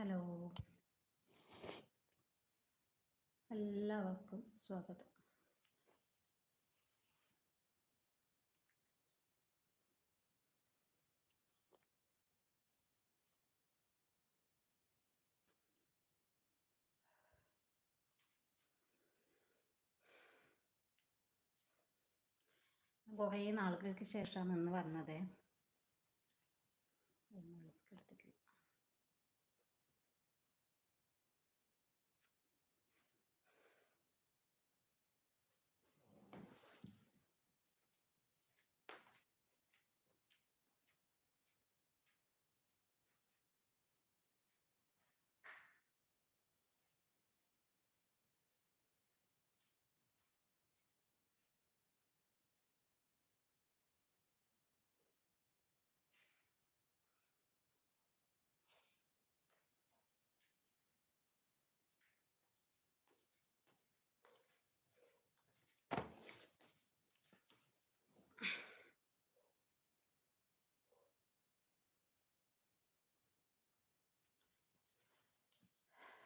Hello. എല്ലാവർക്കും സ്വാഗതം. കുറേ നാളുകൾക്ക് ശേഷമാണ് ഇന്ന് വന്നത്.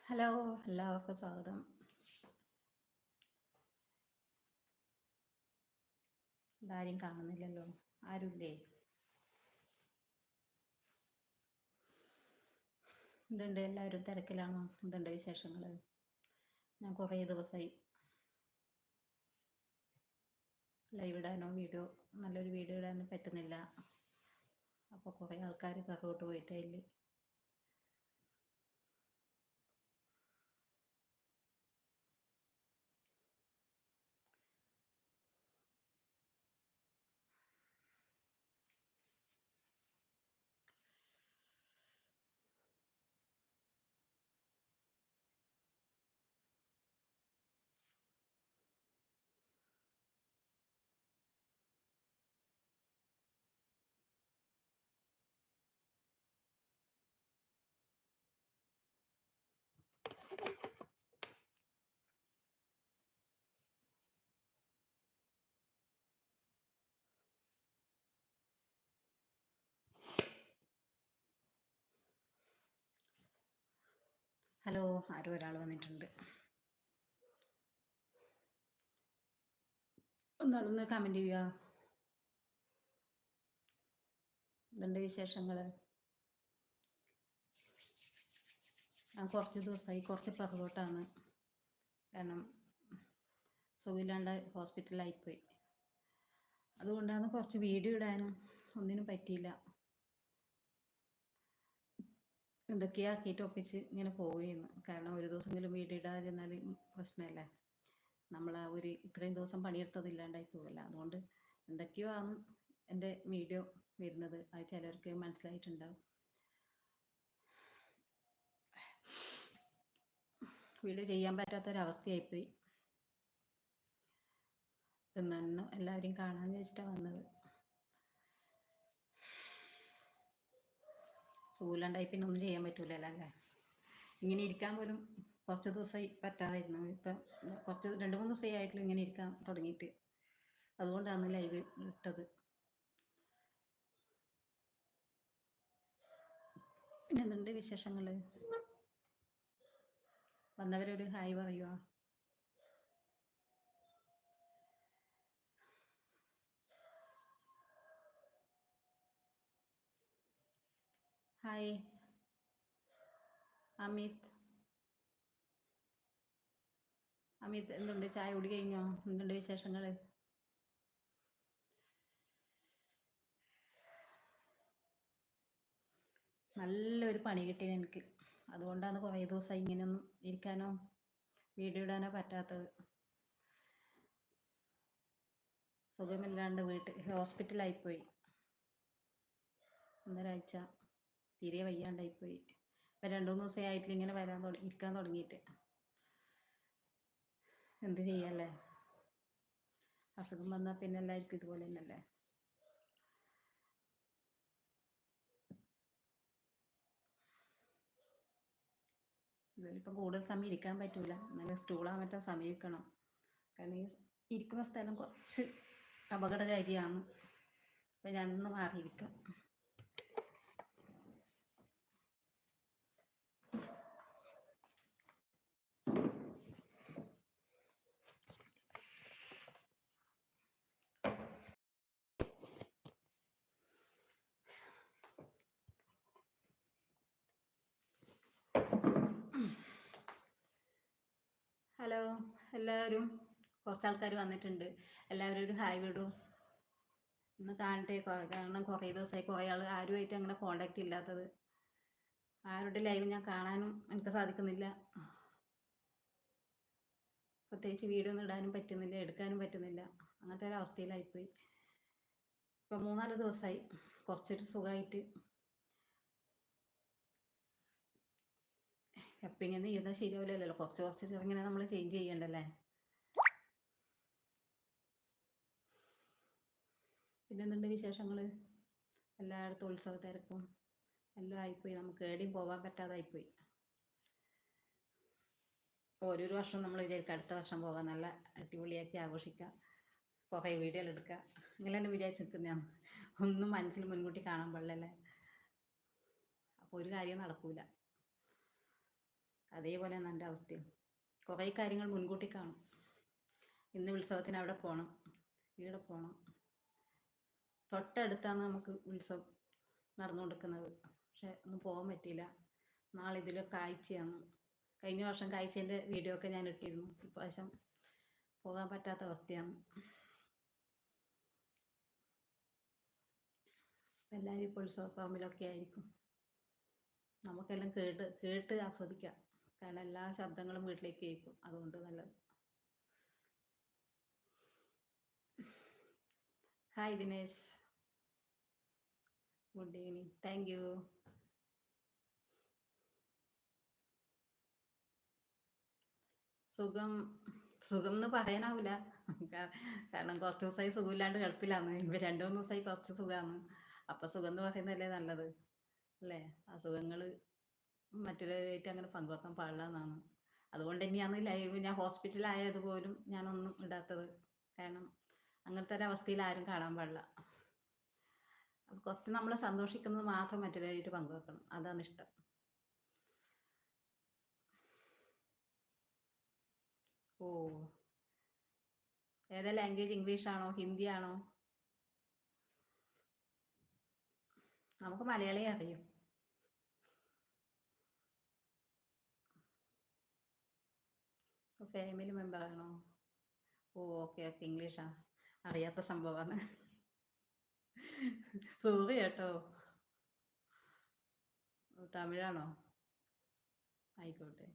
ഹലോ എല്ലാവർക്കും സ്വാഗതം. ഇതാരും കാണുന്നില്ലല്ലോ ആരുമില്ലേ എന്തുണ്ട്? എല്ലാവരും തിരക്കിലാണോ? എന്തുണ്ട് വിശേഷങ്ങൾ ഞാൻ കുറേ ദിവസമായി ലൈവ് ഇടാനോ വീഡിയോ? നല്ലൊരു വീഡിയോ ഇടാനോ പറ്റുന്നില്ല. അപ്പോൾ കുറേ ആൾക്കാർ പുറകോട്ട് പോയിട്ടില്ല ഹലോ ആരോ ഒരാൾ വന്നിട്ടുണ്ട്. ഒന്നാളൊന്ന് കമന്റ് ചെയ്യുക. എന്തുണ്ട് വിശേഷങ്ങൾ ഞാൻ കുറച്ച് ദിവസമായി കുറച്ച് പിറകോട്ടാണ്. കാരണം സുഖമില്ലാണ്ട് ഹോസ്പിറ്റലായിപ്പോയി അതുകൊണ്ടാണ് കുറച്ച് വീഡിയോ ഇടാനും ഒന്നിനും പറ്റിയില്ല. എന്തൊക്കെയാ ആക്കിയിട്ട് ഒപ്പിച്ച് ഇങ്ങനെ പോവുകയെന്ന്. കാരണം ഒരു ദിവസമെങ്കിലും വീഡിയോ ഇടാതിരുന്നാൽ പ്രശ്നമല്ലേ. നമ്മൾ ആ ഒരു ഇത്രയും ദിവസം പണിയെടുത്തത് ഇല്ലാണ്ടായി പോവില്ല. അതുകൊണ്ട് എന്തൊക്കെയോ ആണ് എന്റെ വീഡിയോ വരുന്നത്. അത് ചിലർക്ക് മനസ്സിലായിട്ടുണ്ടാവും. വീഡിയോ ചെയ്യാൻ പറ്റാത്ത പറ്റാത്തൊരവസ്ഥയായിപ്പോയി എന്നാണ് എല്ലാവരെയും കാണാമെന്ന് വെച്ചിട്ടാണ് വന്നത്. സുഖമില്ലാണ്ടായി പിന്നെ ഒന്നും ചെയ്യാൻ പറ്റൂലല്ലോ അല്ലേ? ഇങ്ങനെ ഇരിക്കാൻ പോലും കുറച്ച് ദിവസമായി പറ്റാതായിരുന്നു. ഇപ്പം കുറച്ച് രണ്ട് മൂന്ന് ദിവസമായി ആയിട്ടുള്ളൂ ഇങ്ങനെ ഇരിക്കാൻ തുടങ്ങിയിട്ട്. അതുകൊണ്ടാണ് ലൈവ് ഇട്ടത്. പിന്നെ എന്തുണ്ട് വിശേഷങ്ങൾ വന്നവരൊരു ഹായ് പറയുക ഹായ് അമിത്. അമിത് എന്തുണ്ട്? ചായ കുടി കഴിഞ്ഞോ? എന്തുണ്ട് വിശേഷങ്ങൾ നല്ലൊരു പണി കിട്ടി എനിക്ക്. അതുകൊണ്ടാണ് കുറേ ദിവസം ഇങ്ങനെയൊന്നും ഇരിക്കാനോ വീഡിയോ ഇടാനോ പറ്റാത്തത്. സുഖമില്ലാണ്ട് വീട്ടിൽ ഹോസ്പിറ്റലായിപ്പോയി ഒന്നൊരാഴ്ച തീരെ വയ്യാണ്ടായിപ്പോയി ഇപ്പം രണ്ടു മൂന്ന് ദിവസമായിട്ട് ഇങ്ങനെ വരാൻ തുടങ്ങി ഇരിക്കാൻ തുടങ്ങിയിട്ട്. എന്ത് ചെയ്യല്ലേ? അസുഖം വന്നാൽ പിന്നെ എല്ലാവർക്കും ഇതുപോലെ തന്നെയല്ലേ? ഇതിലിപ്പം കൂടുതൽ സമയം ഇരിക്കാൻ പറ്റൂല. നല്ല സ്റ്റൂളാൻ പറ്റാൻ സമീപിക്കണം കാരണം ഈ ഇരിക്കുന്ന സ്ഥലം കുറച്ച് അപകടകാരിയാണ്. അപ്പം ഞാനൊന്ന് മാറിയിരിക്കാം. ഹലോ എല്ലാവരും. കുറച്ച് ആൾക്കാർ വന്നിട്ടുണ്ട്. എല്ലാവരും ഒരു ഹായ് വിടൂ. ഒന്ന് കാണട്ടെ. കാരണം കുറേ ദിവസമായി കുറേ ആൾ ആരുമായിട്ട് അങ്ങനെ കോണ്ടാക്റ്റ് ഇല്ലാത്തത്. ആരുടെ ലൈവ് ഞാൻ കാണാനും എനിക്ക് സാധിക്കുന്നില്ല. പ്രത്യേകിച്ച് വീഡിയോ ഒന്നും ഇടാനും പറ്റുന്നില്ല എടുക്കാനും പറ്റുന്നില്ല. അങ്ങനത്തെ ഒരു അവസ്ഥയിലായിപ്പോയി. ഇപ്പം മൂന്നാൽ ദിവസമായി കുറച്ചൊരു സുഖമായിട്ട് എപ്പം ഇങ്ങനെ ഇരുന്നാൽ ശരിയാവില്ലല്ലോ. കുറച്ച് കുറച്ച് ചെറുങ്ങനെ നമ്മൾ ചേഞ്ച് ചെയ്യണ്ടല്ലേ? പിന്നെന്തുണ്ട് വിശേഷങ്ങൾ എല്ലായിടത്തും ഉത്സവ തിരക്കും എല്ലാം ആയിപ്പോയി. നമുക്ക് എവിടെയും പോകാൻ പറ്റാതായിപ്പോയി. ഓരോരോ വർഷം നമ്മൾ വിചാരിക്കുക അടുത്ത വർഷം പോകാൻ നല്ല അടിപൊളിയാക്കി ആഘോഷിക്കുക കുറേ വീഡിയോകൾ എടുക്കുക ഇങ്ങനെ തന്നെ വിചാരിച്ച് നിൽക്കുന്നതാണ് ഒന്നും മനസ്സിൽ മുൻകൂട്ടി കാണാൻ പാടില്ലല്ലേ? അപ്പോൾ ഒരു കാര്യം നടക്കൂല. അതേപോലെയാണ് എന്റെ അവസ്ഥയും. കുറേ കാര്യങ്ങൾ മുൻകൂട്ടി കാണും. ഇന്ന് ഉത്സവത്തിന് അവിടെ പോകണം ഇവിടെ പോകണം തൊട്ടടുത്താണ് നമുക്ക് ഉത്സവം നടന്നു കൊടുക്കുന്നത് പക്ഷെ ഒന്നും പോകാൻ പറ്റിയില്ല. നാളെ ഇതിൽ കാഴ്ചയാണ്. കഴിഞ്ഞ വർഷം കാഴ്ചേന്റെ വീഡിയോ ഒക്കെ ഞാൻ ഇട്ടിരുന്നു. ഇപ്രാവശ്യം പോകാൻ പറ്റാത്ത അവസ്ഥയാണ്. എല്ലാവരും ഇപ്പോൾ ഉത്സവ പറമ്പിലൊക്കെ ആയിരിക്കും. നമുക്കെല്ലാം കേട്ട് കേട്ട് ആസ്വദിക്കാം. കാരണം എല്ലാ ശബ്ദങ്ങളും വീട്ടിലേക്ക് കേൾക്കും. അതുകൊണ്ട് നല്ലത്. Hi Dinesh good evening thank you സുഖം. സുഖം എന്ന് പറയാനാവില്ല കാരണം കുറച്ച് ദിവസമായി സുഖമില്ലാണ്ട് കിടപ്പിലാണ്. ഇപ്പം രണ്ടു മൂന്ന് ദിവസമായി കുറച്ച് സുഖമാണ്. അപ്പം സുഖം എന്ന് പറയുന്നതല്ലേ നല്ലത്? അല്ലേ? അസുഖങ്ങൾ മറ്റുള്ളവരായിട്ട് അങ്ങനെ പങ്കുവെക്കാൻ പാടില്ല എന്നാണ്. അതുകൊണ്ട് തന്നെയാണ് ലൈവ് ഞാൻ ഹോസ്പിറ്റലായത് പോലും ഞാനൊന്നും ഇടാത്തത്. കാരണം അങ്ങനത്തെ ഒരു അവസ്ഥയിൽ ആരും കാണാൻ പാടില്ല. കുറച്ച് നമ്മൾ സന്തോഷിക്കുന്നത് മാത്രം മറ്റുള്ളവരായിട്ട് പങ്കുവെക്കണം. അതാണ് ഇഷ്ടം. ഓ. ഏതാ ലാംഗ്വേജ് ഇംഗ്ലീഷ് ആണോ? ഹിന്ദി ആണോ? നമുക്ക് മലയാളി അറിയും. ഫാമിലി മെമ്പർ ആണോ? ഓ ഓക്കെ ഓക്കെ ഇംഗ്ലീഷാ അറിയാത്ത സംഭവമാണ്. സോറി കേട്ടോ. തമിഴാണോ? ആയിക്കോട്ടെ.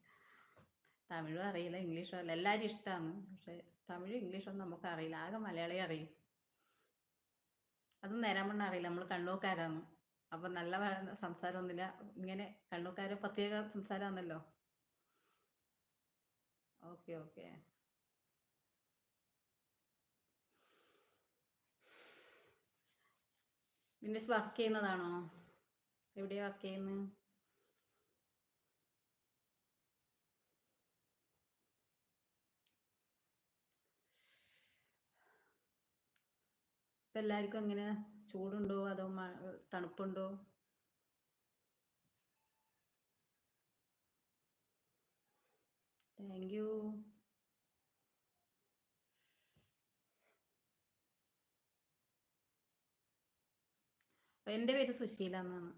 തമിഴും അറിയില്ല ഇംഗ്ലീഷും അറിയില്ല. എല്ലാവരും ഇഷ്ടമാണ് പക്ഷെ തമിഴും ഇംഗ്ലീഷൊന്നും നമുക്ക് അറിയില്ല. ആകെ മലയാളി അറിയും. അതും നേരാൻ വണ്ണം അറിയില്ല. നമ്മൾ കണ്ണൂക്കാരാണ്. അപ്പം നല്ല സംസാരമൊന്നുമില്ല. ഇങ്ങനെ കണ്ണൂർക്കാര് പ്രത്യേക സംസാരമാണല്ലോ. ഓക്കെ ഓക്കെ ബിസിനസ് വർക്ക് ചെയ്യുന്നതാണോ? എവിടെയാ വർക്ക് ചെയ്യുന്നത് എല്ലാവർക്കും എങ്ങനെ? ചൂടുണ്ടോ? അതോ തണുപ്പുണ്ടോ? Thank you. എന്റെ പേര് സുശീല എന്നാണ്.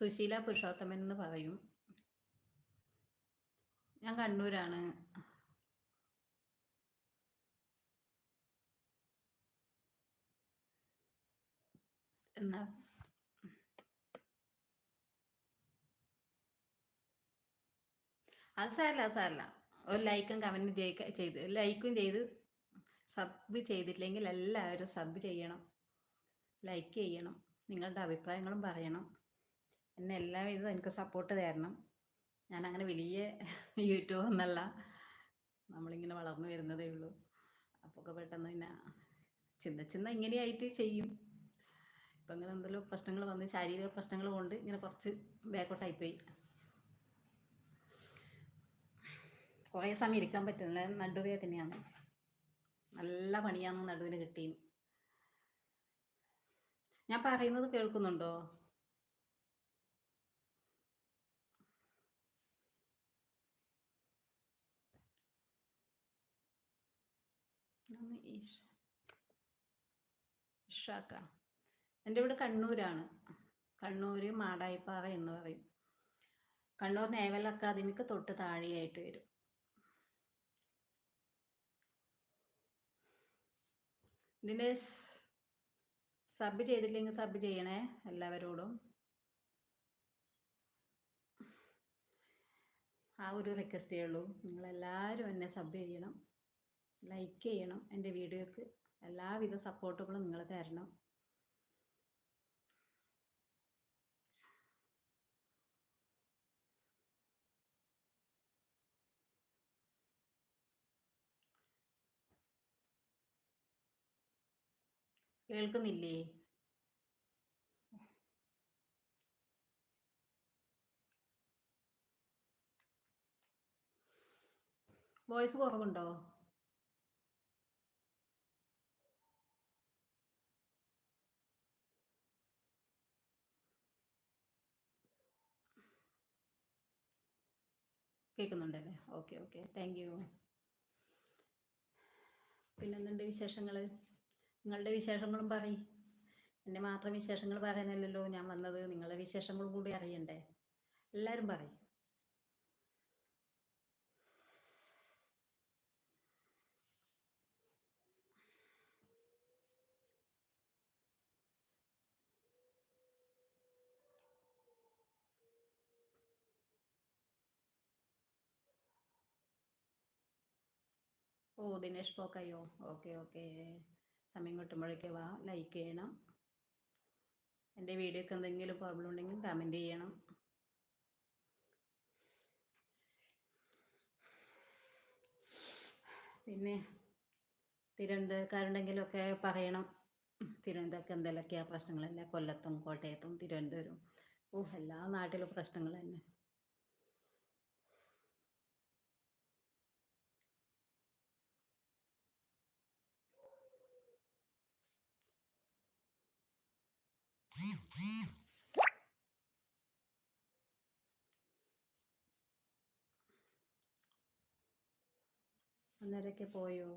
സുശീല പുരുഷോത്തമൻ എന്ന് പറയും. ഞാൻ കണ്ണൂരാണ്. എന്നാ അത് സാരല്ല അത് സാരല്ല. ഒരു ലൈക്കും കമന്റും ചെയ്യുക ചെയ്ത് ലൈക്കും ചെയ്ത് സബ് ചെയ്തിട്ടില്ലെങ്കിൽ എല്ലാവരും സബ് ചെയ്യണം. ലൈക്ക് ചെയ്യണം. നിങ്ങളുടെ അഭിപ്രായങ്ങളും പറയണം. എന്നെ എല്ലാവിധവും എനിക്ക് സപ്പോർട്ട് തരണം. ഞാൻ അങ്ങനെ വലിയ യൂട്യൂബ് ഒന്നല്ല. നമ്മളിങ്ങനെ വളർന്നു വരുന്നതേ ഉള്ളൂ. അപ്പോൾ പെട്ടെന്ന് പിന്നെ ചിന്ന ചിന്ന ഇങ്ങനെയായിട്ട് ചെയ്യും. ഇപ്പം അങ്ങനെ എന്തെങ്കിലും പ്രശ്നങ്ങൾ വന്ന് ശാരീരിക പ്രശ്നങ്ങൾ കൊണ്ട് ഇങ്ങനെ കുറച്ച് ബാക്കോട്ടായിപ്പോയി. കുറേ സമയം ഇരിക്കാൻ പറ്റുന്നില്ല. നടുവേദനയാണ് നല്ല പണിയാണ് നടുവിന് കിട്ടി ഞാൻ പറയുന്നത് കേൾക്കുന്നുണ്ടോ? ഈശ്. ഇഷാക്ക എന്റെ വീട് കണ്ണൂരാണ്. കണ്ണൂർ മാടായിപ്പാറ എന്ന് പറയും. കണ്ണൂർ നേവൽ അക്കാദമിക്ക് തൊട്ട് താഴെയായിട്ട് വരും. ഇതിന്റെ സബ് ചെയ്തില്ലെങ്കിൽ സബ് ചെയ്യണേ എല്ലാവരോടും. ആ ഒരു റിക്വസ്റ്റേ ഉള്ളൂ. നിങ്ങളെല്ലാവരും എന്നെ സബ് ചെയ്യണം ലൈക്ക് ചെയ്യണം എന്റെ വീഡിയോക്ക്. എല്ലാവിധ സപ്പോർട്ടുകളും നിങ്ങൾ തരണം. കേൾക്കുന്നില്ലേ? വോയിസ് കുറവുണ്ടോ? കേൾക്കുന്നുണ്ടല്ലേ? Okay okay. Thank you. പിന്നെന്തുണ്ട് വിശേഷങ്ങൾ നിങ്ങളുടെ വിശേഷങ്ങളും പറയും. എന്നെ മാത്രം വിശേഷങ്ങൾ പറയാനല്ലല്ലോ ഞാൻ വന്നത്. നിങ്ങളുടെ വിശേഷങ്ങളും കൂടി അറിയണ്ടേ? എല്ലാവരും പറയും. ഓ ദിനേഷ് പോക്കയോ ഓക്കെ ഓക്കെ. സമയം കിട്ടുമ്പോഴേക്ക് വാ ലൈക്ക് ചെയ്യണം. എന്റെ വീഡിയോക്ക് എന്തെങ്കിലും പ്രോബ്ലം ഉണ്ടെങ്കിൽ കമന്റ് ചെയ്യണം. പിന്നെ തിരുവനന്തപുരക്കാരുണ്ടെങ്കിലൊക്കെ പറയണം. തിരുവനന്തപുരത്ത് പ്രശ്നങ്ങൾ പ്രശ്നങ്ങളല്ല കൊല്ലത്തും കോട്ടയത്തും തിരുവനന്തപുരം ഓ എല്ലാ നാട്ടിലും പ്രശ്നങ്ങൾ തന്നെ അന്നേരമൊക്കെ പോയോ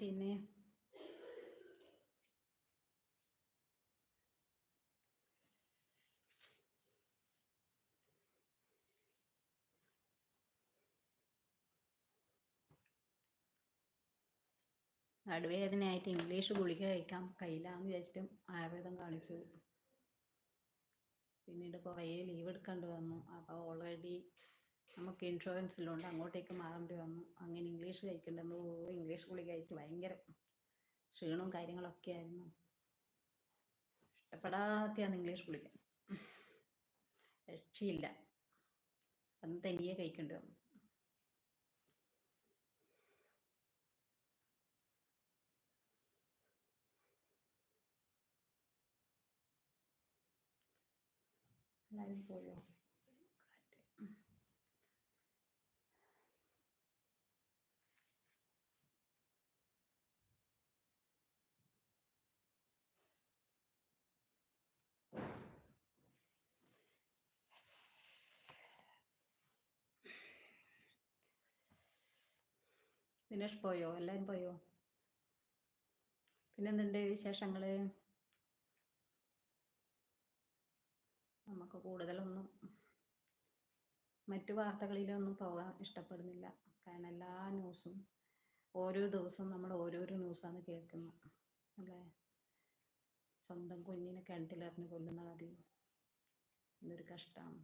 പിന്നെ നടുവേദനയായിട്ട് ഇംഗ്ലീഷ് ഗുളിക കഴിക്കാൻ കയ്യിലാന്ന് വിചാരിച്ചിട്ടും ആയുർവേദം കാണിച്ചു. പിന്നീട് കുറേ ലീവ് എടുക്കേണ്ടി വന്നു. അപ്പോൾ ഓൾറെഡി നമുക്ക് ഇൻഷുറൻസിലുണ്ട് അങ്ങോട്ടേക്ക് മാറേണ്ടി വന്നു. അങ്ങനെ ഇംഗ്ലീഷ് കഴിക്കേണ്ടെന്ന് ഇംഗ്ലീഷ് ഗുളിക കഴിച്ച് ഭയങ്കര ക്ഷീണവും കാര്യങ്ങളൊക്കെ ആയിരുന്നു. ഇഷ്ടപ്പെടാത്തെയാണ് ഇംഗ്ലീഷ് ഗുളിക. രക്ഷയില്ല. അന്ന് തനിയെ കഴിക്കേണ്ടി വന്നു. എല്ലാവരും പോയോ? ദിനേഷ് പോയോ? എല്ലാവരും പോയോ? പിന്നെന്തുണ്ട് വിശേഷങ്ങൾ നമുക്ക് കൂടുതലൊന്നും മറ്റു വാർത്തകളിലൊന്നും പോകാൻ ഇഷ്ടപ്പെടുന്നില്ല. കാരണം എല്ലാ ന്യൂസും ഓരോ ദിവസവും നമ്മൾ ഓരോരോ ന്യൂസാണ് കേൾക്കുന്നത്. അല്ലേ? സ്വന്തം കുഞ്ഞിനെ കിണറ്റിലെറിഞ്ഞ് കൊല്ലുന്ന കഥയും ഇതൊരു കഷ്ടമാണ്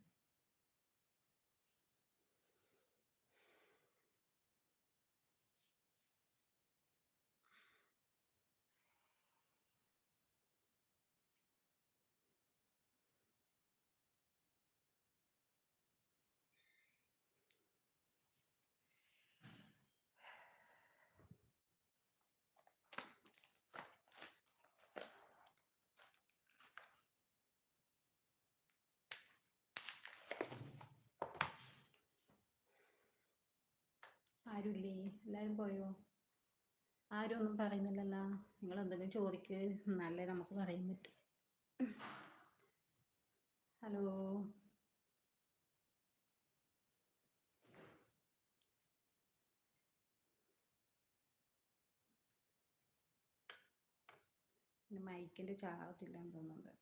ആരുമില്ലേ എല്ലാവരും പോയോ? ആരും ഒന്നും പറയുന്നില്ലല്ലോ. നിങ്ങൾ എന്തെങ്കിലും ചോദിക്ക്. എന്നാലേ നമുക്ക് പറയാൻ പറ്റും. ഹലോ? മൈക്കിന്റെ ചാകത്തില്ല എന്ന് തോന്നുന്നുണ്ട്.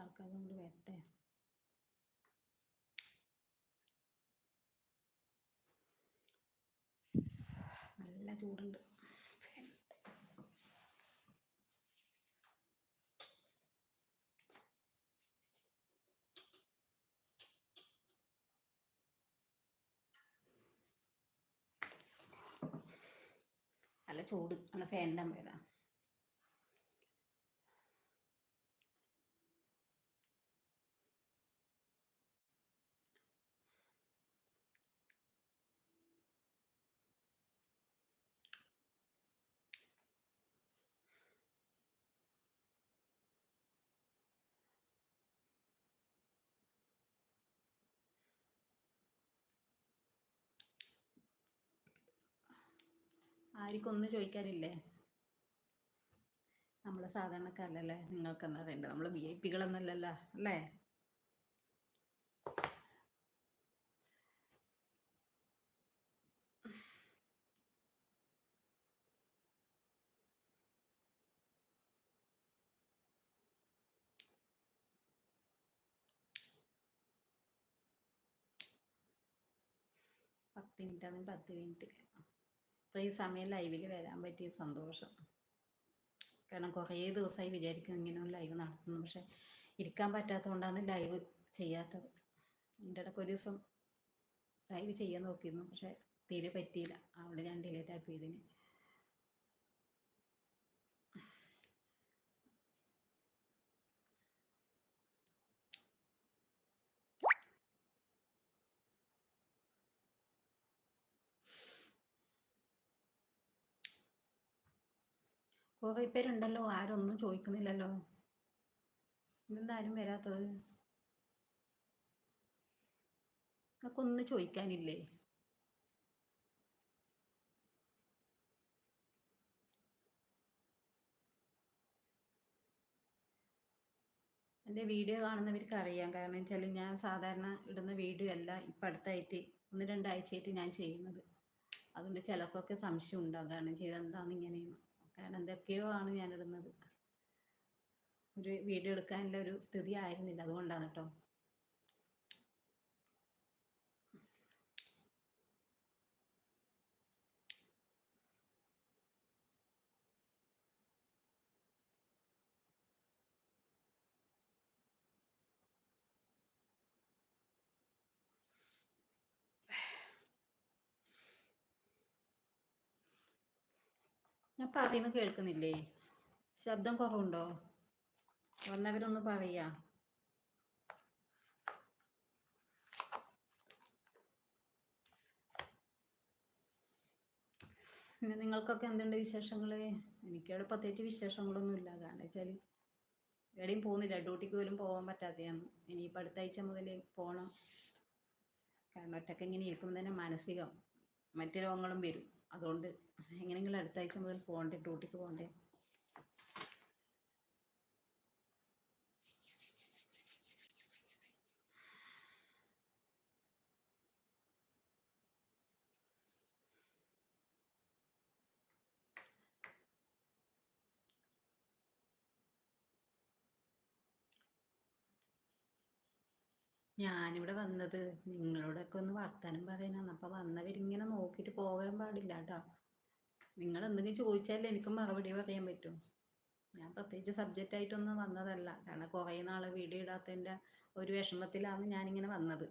ആൾക്കാരും കൂടി വരട്ടെ? നല്ല ചൂടുണ്ട്. നല്ല ചൂട്. ആണ് ഫാനിന്റെ അമ്പേതാ ആർക്കും ഒന്നും ചോദിക്കാനില്ലേ? നമ്മൾ സാധാരണക്കാരല്ലേ നിങ്ങൾക്ക് എന്താ അറിയണ്ടത് നമ്മൾ വി ഐ പികളൊന്നുമല്ലല്ലോ അല്ലേ? പത്ത് മിനിറ്റ് ആണെങ്കിൽ പത്ത് മിനിറ്റ്. അപ്പോൾ ഈ സമയം ലൈവിൽ വരാൻ പറ്റിയ സന്തോഷം. കാരണം കുറേ ദിവസമായി വിചാരിക്കും ഇങ്ങനെ ലൈവ് നടത്തുന്നു. പക്ഷെ ഇരിക്കാൻ പറ്റാത്തതുകൊണ്ടാണ് ലൈവ് ചെയ്യാത്തത്. എന്റെ ഇടയ്ക്ക് ഒരു ദിവസം ലൈവ് ചെയ്യാൻ നോക്കിയിരുന്നു. പക്ഷെ തീരെ പറ്റിയില്ല. അവിടെ ഞാൻ ഡിലേറ്റ് ആക്കി കുറേ പേരുണ്ടല്ലോ ആരും ഒന്നും ചോദിക്കുന്നില്ലല്ലോ. ഇതെന്താ ആരും വരാത്തത്? നിങ്ങൾക്കൊന്നും ചോദിക്കാനില്ലേ? എന്റെ വീഡിയോ കാണുന്നവർക്ക് അറിയാം കാരണം വെച്ചാൽ ഞാൻ സാധാരണ ഇടുന്ന വീഡിയോ അല്ല ഇപ്പം അടുത്തായിട്ട് ഒന്ന് രണ്ടാഴ്ചയായിട്ട് ഞാൻ ചെയ്യുന്നത്. അതുകൊണ്ട് ചിലർക്കൊക്കെ സംശയം ഉണ്ടാകും കാരണം ചെയ്ത് ഇങ്ങനെയാണ് കാരണം എന്തൊക്കെയോ ആണ് ഞാൻ ഇടുന്നത്. ഒരു വീഡിയോ എടുക്കാനുള്ള ഒരു സ്ഥിതി ആയിരുന്നില്ല. അതുകൊണ്ടാണ് കേട്ടോ. ഞാൻ പറയുന്നത് കേൾക്കുന്നില്ലേ? ശബ്ദം കുറവുണ്ടോ? വന്നവരൊന്ന് പറയാ. പിന്നെ നിങ്ങൾക്കൊക്കെ എന്തുണ്ട് വിശേഷങ്ങൾ എനിക്കവിടെ പ്രത്യേകിച്ച് വിശേഷങ്ങളൊന്നും ഇല്ല കാരണം വെച്ചാൽ എവിടെയും പോകുന്നില്ല. ഡ്യൂട്ടിക്ക് പോലും പോകാൻ പറ്റാതെയാണ്. ഇനിയിപ്പോൾ അടുത്ത ആഴ്ച മുതൽ പോകണം കാരണം ഇങ്ങനെ ഇരിക്കുമ്പോൾ തന്നെ മാനസികം മറ്റു രോഗങ്ങളും വരും. അതുകൊണ്ട് എങ്ങനെയെങ്കിലും അടുത്ത ആഴ്ച മുതൽ പോകണ്ടേ ഡ്യൂട്ടിക്ക് പോകണ്ടേ. ഞാനിവിടെ വന്നത്. നിങ്ങളോടൊക്കെ ഒന്ന് വർത്താനം പറയാനാണ്. അപ്പോൾ വന്നവരിങ്ങനെ നോക്കിയിട്ട് പോകാൻ പാടില്ല കേട്ടോ നിങ്ങൾ എന്തെങ്കിലും ചോദിച്ചാലേ എനിക്ക് മറുപടി പറയാൻ പറ്റും. ഞാൻ പ്രത്യേകിച്ച് സബ്ജക്റ്റ് ആയിട്ടൊന്നും വന്നതല്ല. കാരണം കുറേ നാൾ വീഡിയോ ഇടാത്തതിന്റെ ഒരു വിഷമത്തിലാണ് ഞാനിങ്ങനെ വന്നത്.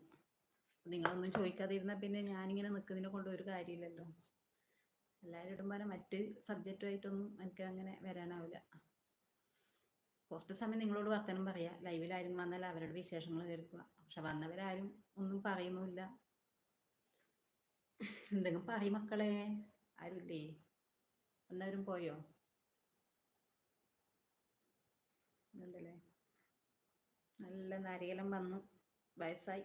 നിങ്ങളൊന്നും ചോദിക്കാതിരുന്നാൽ പിന്നെ ഞാനിങ്ങനെ നിൽക്കുന്നതിനെ കൊണ്ട് ഒരു കാര്യമില്ലല്ലോ. എല്ലാവരും ഇടുമ്പോൾ മറ്റ് സബ്ജക്റ്റുമായിട്ടൊന്നും എനിക്ക് അങ്ങനെ വരാനാവില്ല. കുറച്ച് സമയം നിങ്ങളോട് വർത്തനം പറയാ. ലൈവിൽ ആരും വന്നാൽ അവരുടെ വിശേഷങ്ങൾ കേൾക്കുക. പക്ഷെ വന്നവരാരും ഒന്നും പറയുന്നുമില്ല. എന്തെങ്കിലും പറയും മക്കളെ. ആരുമില്ലേ വന്നവരും പോയോ? ഉണ്ടല്ലേ? നല്ല നാരികലം വന്നു. വയസ്സായി.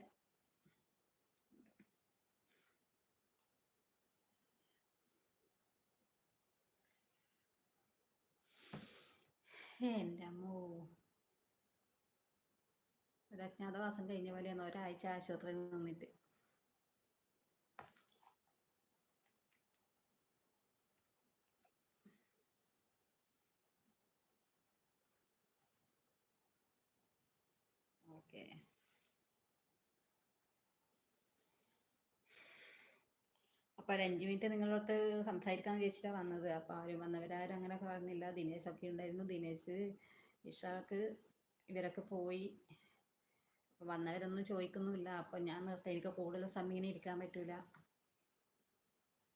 എന്റെ അമ്മോ. ഒരു അജ്ഞാതവാസം കഴിഞ്ഞ പോലെയാണ് ഒരാഴ്ച ആശുപത്രിയിൽ നിന്നിട്ട്. ഓക്കെ. അപ്പോൾ ഒരു അഞ്ച് മിനിറ്റ് നിങ്ങളോട്ട് സംസാരിക്കാമെന്ന് വിചാരിച്ചിട്ടാണ് വന്നത്. അപ്പോൾ ആരും വന്നവരാരും അങ്ങനെ പറഞ്ഞില്ല. ദിനേശ് ഒക്കെ ഉണ്ടായിരുന്നു. ദിനേശ് ഇഷാക്ക് ഇവരൊക്കെ പോയി. വന്നവരൊന്നും ചോദിക്കുന്നുമില്ല. അപ്പോൾ ഞാൻ നിർത്തി. എനിക്ക് കൂടുതൽ സമയം ഇങ്ങനെ ഇരിക്കാൻ പറ്റൂല.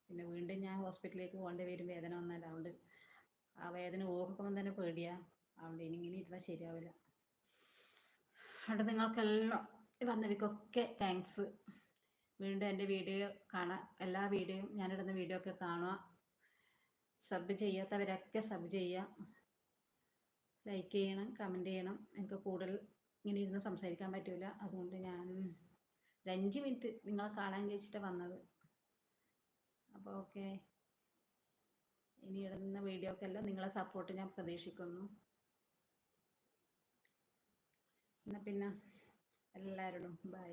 പിന്നെ വീണ്ടും ഞാൻ ഹോസ്പിറ്റലിലേക്ക് പോകേണ്ടി വരും. വേദന വന്നാൽ അതുകൊണ്ട് ആ വേദന ഓർക്കുമ്പോൾ തന്നെ പേടിയാ. അതുകൊണ്ട് ഇനി ഇങ്ങനെ ഇരുന്നാൽ ശരിയാവില്ല. അവിടെ നിങ്ങൾക്കെല്ലാം വന്നവർക്കൊക്കെ താങ്ക്സ് വീണ്ടും എന്റെ വീഡിയോ കാണാം. എല്ലാ വീഡിയോയും ഞാനിടുന്ന വീഡിയോ ഒക്കെ കാണുക. സബ് ചെയ്യാത്തവരൊക്കെ സബ് ചെയ്യുക. ലൈക്ക് ചെയ്യണം കമന്റ് ചെയ്യണം. എനിക്ക് കൂടുതൽ ഇങ്ങനെ ഇരുന്ന് സംസാരിക്കാൻ പറ്റില്ല അതുകൊണ്ട് ഞാൻ ഒരു അഞ്ച് മിനിറ്റ് നിങ്ങളെ കാണാൻ ചോദിച്ചിട്ട് വന്നത്. അപ്പോൾ ഓക്കെ. ഇനി ഇടുന്ന വീഡിയോക്കെല്ലാം നിങ്ങളെ സപ്പോർട്ട് ഞാൻ പ്രതീക്ഷിക്കുന്നു. എന്നാൽ പിന്നെ എല്ലാവരോടും ബൈ